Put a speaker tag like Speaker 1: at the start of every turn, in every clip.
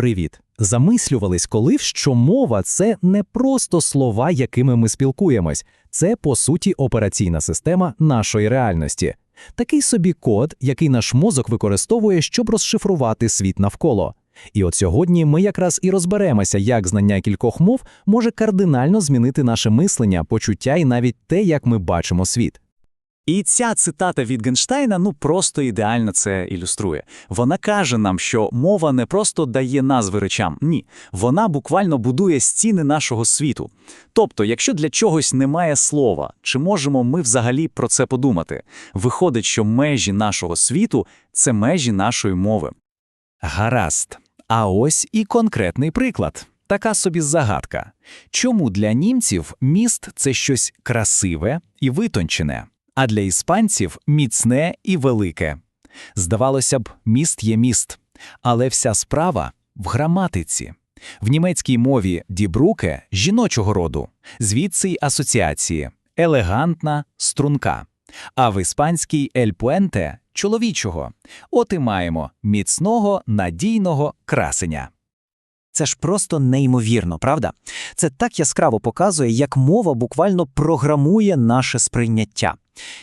Speaker 1: Привіт! Замислювались колись, що мова це не просто слова, якими ми спілкуємось, це по суті операційна система нашої реальності. Такий собі код, який наш мозок використовує, щоб розшифрувати світ навколо. І от сьогодні ми якраз і розберемося, як знання кількох мов може кардинально змінити наше мислення, почуття і навіть те, як ми бачимо світ.
Speaker 2: І ця цитата від Генштейна ну просто ідеально це ілюструє. Вона каже нам, що мова не просто дає назви речам, ні, вона буквально будує стіни нашого світу. Тобто, якщо для чогось немає слова, чи можемо ми взагалі про це подумати? Виходить, що межі нашого світу це межі нашої мови.
Speaker 1: Гаразд. А ось і конкретний приклад. Така собі загадка. Чому для німців міст це щось красиве і витончене, а для іспанців міцне і велике? Здавалося б, міст є міст, але вся справа в граматиці. В німецькій мові дібруке жіночого роду, звідси й асоціації елегантна, струнка. А в іспанській ель пуенте чоловічого. От і маємо міцного, надійного красення.
Speaker 3: Це ж просто неймовірно, правда? Це так яскраво показує, як мова буквально програмує наше сприйняття.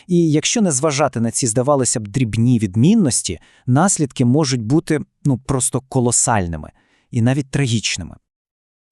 Speaker 3: І якщо не зважати на ці, здавалося б, дрібні відмінності, наслідки можуть бути ну просто колосальними і навіть трагічними.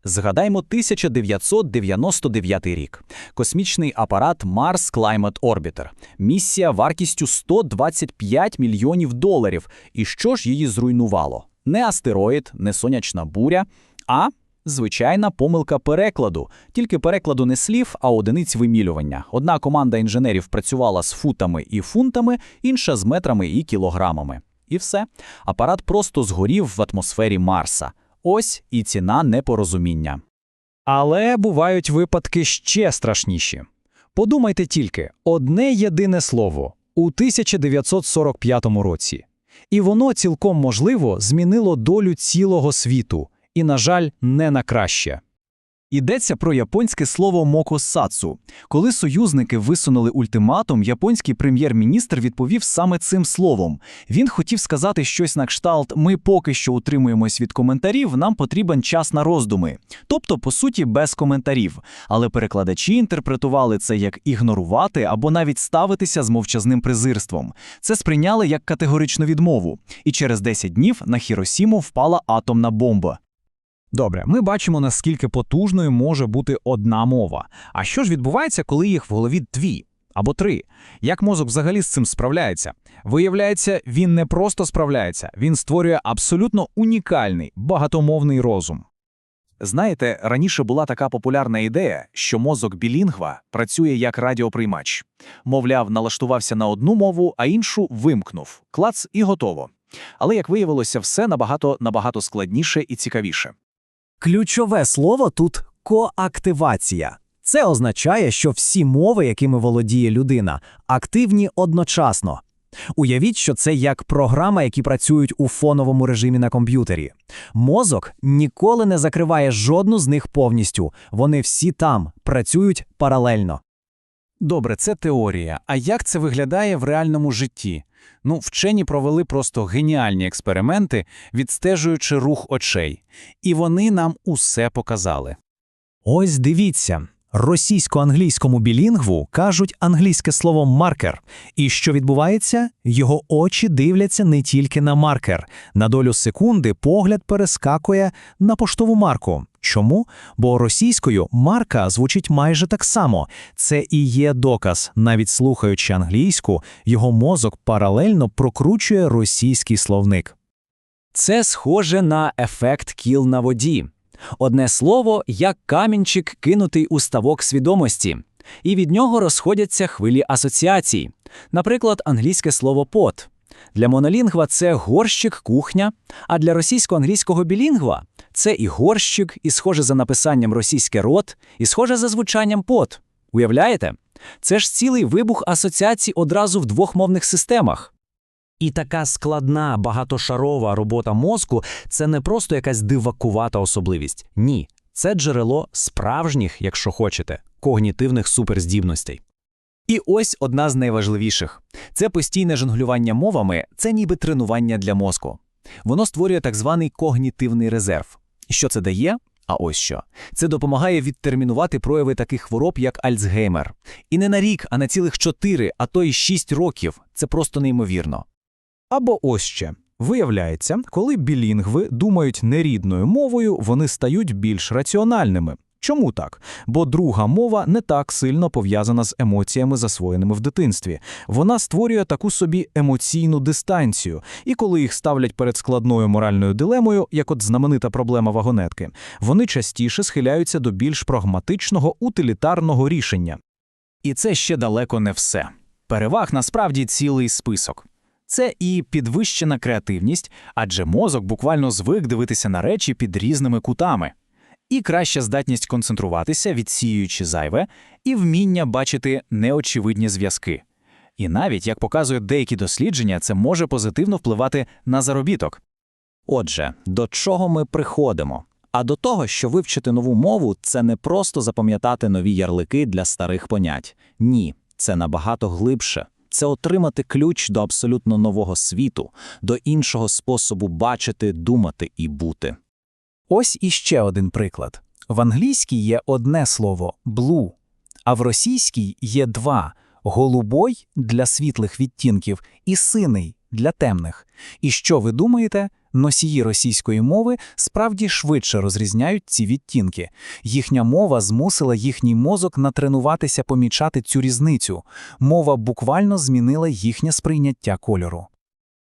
Speaker 2: Згадаймо 1999 рік. Космічний апарат Mars Climate Orbiter. Місія вартістю 125 мільйонів доларів. І що ж її зруйнувало? Не астероїд, не сонячна буря, а звичайна помилка перекладу. Тільки перекладу не слів, а одиниць вимілювання. Одна команда інженерів працювала з футами і фунтами, інша з метрами і кілограмами. І все. Апарат просто згорів в атмосфері Марса. Ось і ціна непорозуміння.
Speaker 4: Але бувають випадки ще страшніші. Подумайте тільки, одне єдине слово у 1945 році. І воно цілком можливо змінило долю цілого світу, і, на жаль, не на краще.
Speaker 2: Йдеться про японське слово мокосацу. Коли союзники висунули ультиматум, японський прем'єр-міністр відповів саме цим словом. Він хотів сказати щось на кшталт «ми поки що утримуємось від коментарів, нам потрібен час на роздуми». Тобто, по суті, без коментарів. Але перекладачі інтерпретували це як ігнорувати або навіть ставитися з мовчазним презирством. Це сприйняли як категоричну відмову. І через 10 днів на Хіросіму впала атомна бомба.
Speaker 4: Добре, ми бачимо, наскільки потужною може бути одна мова. А що ж відбувається, коли їх в голові дві або три? Як мозок взагалі з цим справляється? Виявляється, він не просто справляється, він створює абсолютно унікальний багатомовний розум.
Speaker 2: Знаєте, раніше була така популярна ідея, що мозок білінгва працює як радіоприймач. Мовляв, налаштувався на одну мову, а іншу вимкнув. Клац і готово. Але, як виявилося, все набагато набагато складніше і цікавіше.
Speaker 3: Ключове слово тут коактивація. Це означає, що всі мови, якими володіє людина, активні одночасно. Уявіть, що це як програма, які працюють у фоновому режимі на комп'ютері. Мозок ніколи не закриває жодну з них повністю. Вони всі там працюють паралельно.
Speaker 2: Добре, це теорія. А як це виглядає в реальному житті? Ну, вчені провели просто геніальні експерименти, відстежуючи рух очей. І вони нам усе показали.
Speaker 1: Ось дивіться. Російсько-англійському білінгву кажуть англійське слово маркер. І що відбувається? Його очі дивляться не тільки на маркер. На долю секунди погляд перескакує на поштову марку. Чому? Бо російською марка звучить майже так само. Це і є доказ. Навіть слухаючи англійську, його мозок паралельно прокручує російський словник.
Speaker 3: Це схоже на ефект кіл на воді. Одне слово, як камінчик кинутий у ставок свідомості, і від нього розходяться хвилі асоціацій. Наприклад, англійське слово пот. Для монолінгва це горщик, кухня, а для російсько-англійського білінгва це і горщик, і схоже за написанням російське рот, і схоже за звучанням пот. Уявляєте? Це ж цілий вибух асоціацій одразу в двох мовних системах.
Speaker 5: І така складна багатошарова робота мозку це не просто якась дивакувата особливість. Ні, це джерело справжніх, якщо хочете, когнітивних суперздібностей.
Speaker 2: І ось одна з найважливіших: це постійне жонглювання мовами, це ніби тренування для мозку.
Speaker 1: Воно створює так званий когнітивний резерв. Що це дає? А ось що. Це допомагає відтермінувати прояви таких хвороб, як Альцгеймер. І не на рік, а на цілих 4, а то й 6 років. Це просто неймовірно.
Speaker 4: Або ось ще. Виявляється, коли білінгви думають нерідною мовою, вони стають більш раціональними. Чому так? Бо друга мова не так сильно пов'язана з емоціями, засвоєними в дитинстві. Вона створює таку собі емоційну дистанцію, і коли їх ставлять перед складною моральною дилемою, як от знаменита проблема вагонетки, вони частіше схиляються до більш прагматичного утилітарного рішення.
Speaker 1: І це ще далеко не все. Переваг насправді цілий список. Це і підвищена креативність, адже мозок буквально звик дивитися на речі під різними кутами, і краща здатність концентруватися, відсіюючи зайве, і вміння бачити неочевидні зв'язки. І навіть, як показують деякі дослідження, це може позитивно впливати на заробіток.
Speaker 3: Отже, до чого ми приходимо? А до того, що вивчити нову мову це не просто запам'ятати нові ярлики для старих понять. Ні, це набагато глибше. Це отримати ключ до абсолютно нового світу, до іншого способу бачити, думати і бути.
Speaker 1: Ось іще один приклад. В англійській є одне слово blue, а в російській є два голубой для світлих відтінків і синий для темних. І що ви думаєте? Носії російської мови справді швидше розрізняють ці відтінки. Їхня мова змусила їхній мозок натренуватися помічати цю різницю. Мова буквально змінила їхнє сприйняття кольору.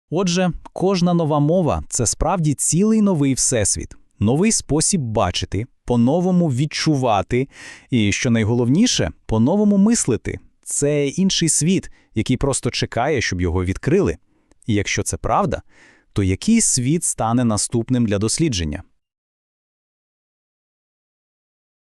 Speaker 4: Отже, кожна нова мова це справді цілий новий всесвіт, новий спосіб бачити, по-новому відчувати і, що найголовніше, по-новому мислити. Це інший світ, який просто чекає, щоб його відкрили. І якщо це правда, то який світ стане наступним для дослідження?